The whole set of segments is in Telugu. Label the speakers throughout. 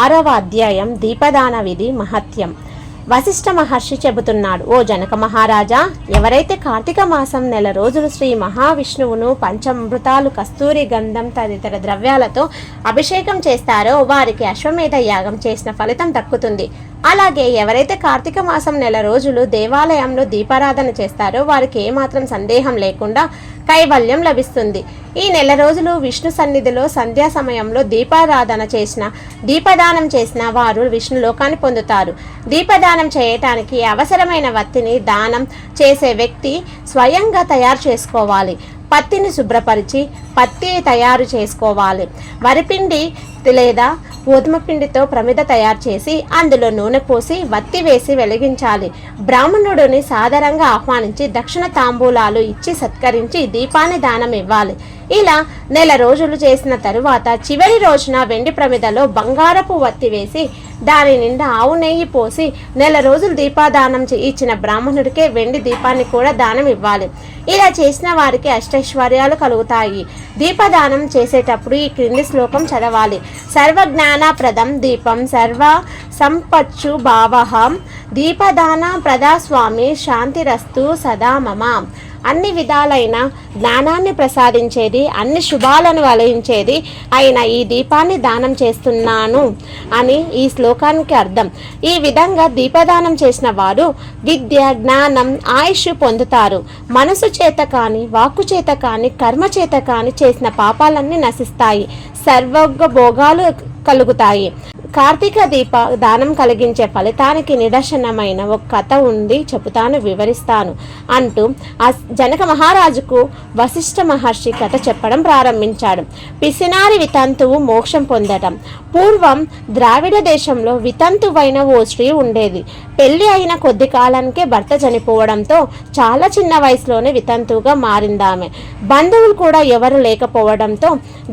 Speaker 1: ఆరవ అధ్యాయం దీపదాన విధి మహత్యం. వశిష్ఠ మహర్షి చెబుతున్నాడు ఓ జనక మహారాజా ఎవరైతే కార్తీక మాసం నెల రోజులు శ్రీ మహావిష్ణువును పంచామృతాలు కస్తూరి గంధం తదితర ద్రవ్యాలతో అభిషేకం చేస్తారో వారికి అశ్వమేధ యాగం చేసిన ఫలితం దక్కుతుంది. అలాగే ఎవరైతే కార్తీక మాసం నెల రోజులు దేవాలయంలో దీపారాధన చేస్తారో వారికి ఏమాత్రం సందేహం లేకుండా కైవల్యం లభిస్తుంది. ఈ నెల రోజులు విష్ణు సన్నిధిలో సంధ్యా సమయంలో దీపారాధన చేసిన దీపదానం చేసిన వారు విష్ణు లోకాన్ని పొందుతారు. దీపదానం చేయటానికి అవసరమైన వత్తిని దానం చేసే వ్యక్తి స్వయంగా తయారు చేసుకోవాలి. పత్తిని శుభ్రపరిచి పత్తి తయారు చేసుకోవాలి. వరిపిండి లేదా గోధుమ పిండితో ప్రమిద తయారు చేసి అందులో నూనె పోసి వత్తి వేసి వెలిగించాలి. బ్రాహ్మణుడిని సాదరంగా ఆహ్వానించి దక్షిణ తాంబూలాలు ఇచ్చి సత్కరించి దీపాన్ని దానం ఇవ్వాలి. ఇలా నెల రోజులు చేసిన తరువాత చివరి రోజున వెండి ప్రమిదలో బంగారపు వత్తి వేసి దాని నిండా ఆవు నెయ్యి పోసి నెల రోజులు దీపాదానం ఇచ్చిన బ్రాహ్మణుడికే వెండి దీపాన్ని కూడా దానం ఇవ్వాలి. ఇలా చేసిన వారికి అష్టైశ్వర్యాలు కలుగుతాయి. దీపదానం చేసేటప్పుడు ఈ క్రింది శ్లోకం చదవాలి. సర్వజ్ఞానప్రదం దీపం సర్వ సంపచ్చు భావహం. దీపదాన ప్రదాస్వామి శాంతిరస్తు సదా మమ. అన్ని విధాలైన జ్ఞానాన్ని ప్రసాదించేది అన్ని శుభాలను వలయించేది అయిన ఈ దీపాన్ని దానం చేస్తున్నాను అని ఈ శ్లోకానికి అర్థం. ఈ విధంగా దీపదానం చేసిన వారు విద్య జ్ఞానం ఆయుష్ పొందుతారు. మనసు చేత కానీ వాక్కు చేత కానీ కర్మ చేత కానీ చేసిన పాపాలన్నీ నశిస్తాయి. సర్వోగ భోగాలు కలుగుతాయి. కార్తీక దీప దానం కలిగించే ఫలితానికి నిదర్శనమైన ఒక కథ ఉంది చెబుతాను వివరిస్తాను. అంటూ ఆ జనక మహారాజుకు వశిష్ఠ మహర్షి కథ చెప్పడం ప్రారంభించాడు. పిసినారి వితంతువు మోక్షం పొందటం. పూర్వం ద్రావిడ దేశంలో వితంతువైన ఓ స్త్రీ ఉండేది. పెళ్ళి అయిన కొద్ది కాలానికే భర్త చనిపోవడంతో చాలా చిన్న వయసులోనే వితంతువుగా మారిందామె. బంధువులు కూడా ఎవరు లేకపోవడంతో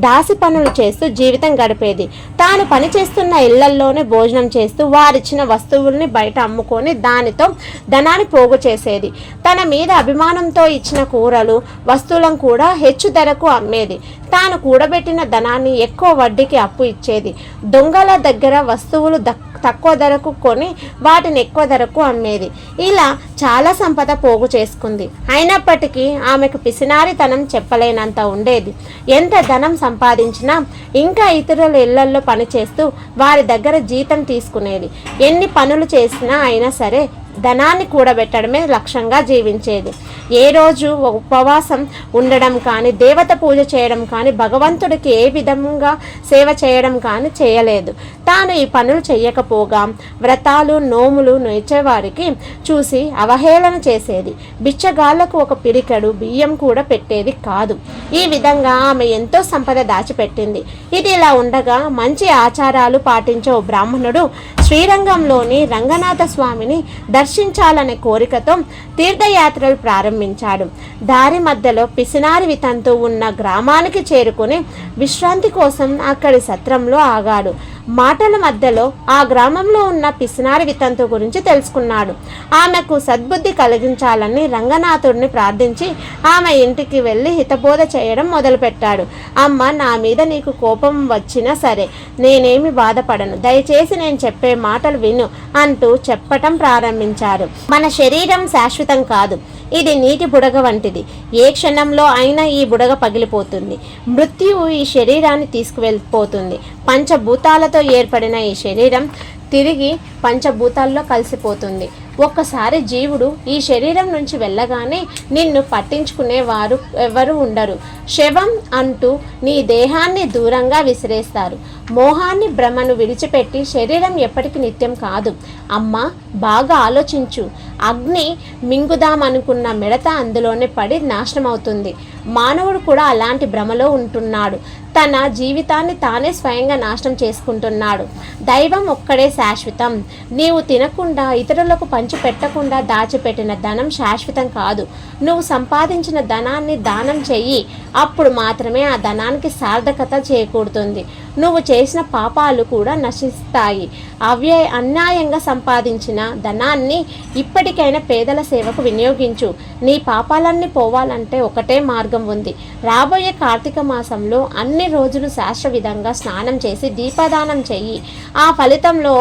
Speaker 1: దాసి పనులు చేస్తూ జీవితం గడిపేది. తాను పనిచేస్తున్న ఇళ్ళల్లోనే భోజనం చేస్తూ వారిచ్చిన వస్తువుల్ని బయట అమ్ముకొని దానితో ధనాన్ని పోగు చేసేది. తన మీద అభిమానంతో ఇచ్చిన కూరలు వస్తువులను కూడా హెచ్చు ధరకు అమ్మేది. తాను కూడబెట్టిన ధనాన్ని ఎక్కువ వడ్డీకి అప్పు ఇచ్చేది. దొంగల దగ్గర వస్తువులు తక్కువ ధరకు కొని వాటిని ఎక్కువ ధరకు అమ్మేది. ఇలా చాలా సంపద పోగు చేసుకుంది. అయినప్పటికీ ఆమెకు పిసినారితనం చెప్పలేనంత ఉండేది. ఎంత ధనం సంపాదించినా ఇంకా ఇతరుల ఇళ్ళల్లో పనిచేస్తూ వారి దగ్గర జీతం తీసుకునేది. ఎన్ని పనులు చేసినా అయినా సరే ధనాన్ని కూడబెట్టడమే లక్ష్యంగా జీవించేది. ఏ రోజు ఉపవాసం ఉండడం కానీ దేవత పూజ చేయడం కానీ భగవంతుడికి ఏ విధంగా సేవ చేయడం కానీ చేయలేదు. తాను ఈ పనులు చేయకపోగా వ్రతాలు నోములు నేర్చేవారికి చూసి అవహేళన చేసేది. బిచ్చగాళ్ళకు ఒక పిడికడు బియ్యం కూడా పెట్టేది కాదు. ఈ విధంగా ఆమె ఎంతో సంపద దాచిపెట్టింది. ఇది ఇలా ఉండగా మంచి ఆచారాలు పాటించే ఓ బ్రాహ్మణుడు శ్రీరంగంలోని రంగనాథ స్వామిని దర్శించాలనే కోరికతో తీర్థయాత్రలు ప్రారంభించాడు. దారి మధ్యలో పిసినారి వితంతు ఉన్న గ్రామానికి చేరుకుని విశ్రాంతి కోసం అక్కడి సత్రంలో ఆగాడు. మాటల మధ్యలో ఆ గ్రామంలో ఉన్న పిసినారి వితంతు గురించి తెలుసుకున్నాడు. ఆమెకు సద్బుద్ధి కలిగించాలని రంగనాథుడిని ప్రార్థించి ఆమె ఇంటికి వెళ్ళి హితబోధ చేయడం మొదలుపెట్టాడు. అమ్మ నా మీద నీకు కోపం వచ్చినా సరే నేనేమి బాధపడను. దయచేసి నేను చెప్పే మాటలు విను అంటూ చెప్పటం ప్రారంభించారు మన శరీరం శాశ్వతం కాదు. ఇది నీటి బుడగ వంటిది. ఏ క్షణంలో అయినా ఈ బుడగ పగిలిపోతుంది. మృత్యువు ఈ శరీరాన్ని తీసుకువెళ్ళిపోతుంది. పంచభూతాలతో ఏర్పడిన ఈ శరీరం తిరిగి పంచభూతాల్లో కలిసిపోతుంది. ఒక్కసారి జీవుడు ఈ శరీరం నుంచి వెళ్ళగానే నిన్ను పట్టించుకునేవారు ఎవరు ఉండరు. శవం అంటూ నీ దేహాన్ని దూరంగా విసిరేస్తారు. మోహాన్ని భ్రమను విడిచిపెట్టి శరీరం ఎప్పటికీ నిత్యం కాదు. అమ్మ బాగా ఆలోచించు. అగ్ని మింగుదామనుకున్న మిడత అందులోనే పడి నాశనం అవుతుంది మానవుడు కూడా అలాంటి భ్రమలో ఉంటున్నాడు. తన జీవితాన్ని తానే స్వయంగా నాశనం చేసుకుంటున్నాడు. దైవం ఒక్కడే శాశ్వతం. నీవు తినకుండా ఇతరులకు పంచి పెట్టకుండా దాచిపెట్టిన ధనం శాశ్వతం కాదు. నువ్వు సంపాదించిన ధనాన్ని దానం చెయ్యి. అప్పుడు మాత్రమే ఆ ధనానికి సార్థకత చేకూరుతుంది. నువ్వు చేసిన పాపాలు కూడా నశిస్తాయి. అవ్యయ అన్యాయంగా సంపాదించిన ధనాన్ని ఇప్పటి ఇప్పటికైనా పేదల సేవకు వినియోగించు. నీ పాపాలన్నీ పోవాలంటే ఒకటే మార్గం ఉంది. రాబోయే కార్తీక మాసంలో అన్ని రోజులు శాస్త్ర విధంగా స్నానం చేసి దీపదానం చెయ్యి. ఆ ఫలితంలో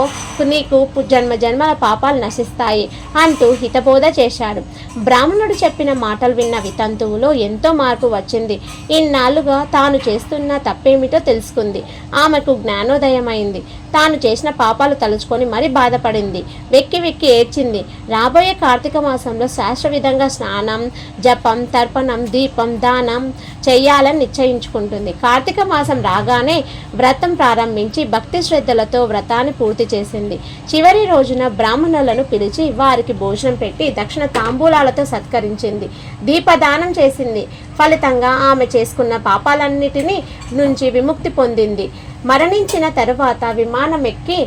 Speaker 1: నీకు జన్మ జన్మల పాపాలు నశిస్తాయి అంటూ హితబోధ చేశాడు. బ్రాహ్మణుడు చెప్పిన మాటలు విన్న వితంతువులో ఎంతో మార్పు వచ్చింది. ఇన్నాళ్ళుగా తాను చేస్తున్న తప్పేమిటో తెలుసుకుంది. ఆమెకు జ్ఞానోదయమైంది. తాను చేసిన పాపాలు తలుచుకొని మరీ బాధపడింది. వెక్కి వెక్కి ఏడ్చింది. రాబోయే కార్తీక మాసంలో శాస్త్ర విధంగా స్నానం జపం తర్పణం దీపం దానం చేయాలని నిశ్చయించుకుంటుంది. కార్తీక మాసం రాగానే వ్రతం ప్రారంభించి భక్తి శ్రద్ధలతో వ్రతాన్ని పూర్తి చేసింది. చివరి రోజున బ్రాహ్మణులను పిలిచి వారికి భోజనం పెట్టి దక్షిణ తాంబూలాలతో సత్కరించింది. దీపదానం చేసింది. ఫలితంగా ఆమె చేసుకున్న పాపాలన్నిటినీ నుంచి విముక్తి పొందింది. మరణించిన తరువాత విమానం ఎక్కి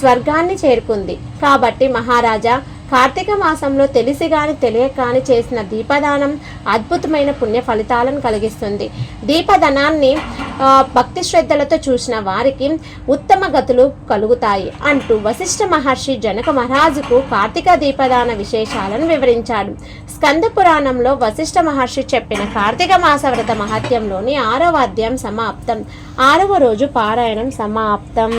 Speaker 1: స్వర్గాన్ని చేరుకుంది. కాబట్టి మహారాజా కార్తీక మాసంలో తెలిసి గాని తెలియక గాని చేసిన దీపదానం అద్భుతమైన పుణ్య ఫలితాలను కలిగిస్తుంది. దీపదానాన్ని భక్తి శ్రద్ధలతో చూసిన వారికి ఉత్తమ గతులు కలుగుతాయి అంటూ వశిష్ఠ మహర్షి జనక మహారాజుకు కార్తీక దీపదాన విశేషాలను వివరించాడు. స్కంద పురాణంలో వశిష్ఠ మహర్షి చెప్పిన కార్తీక మాస వ్రత మహత్యంలోని ఆరవ అధ్యాయం సమాప్తం. ఆరవ రోజు పారాయణం సమాప్తం.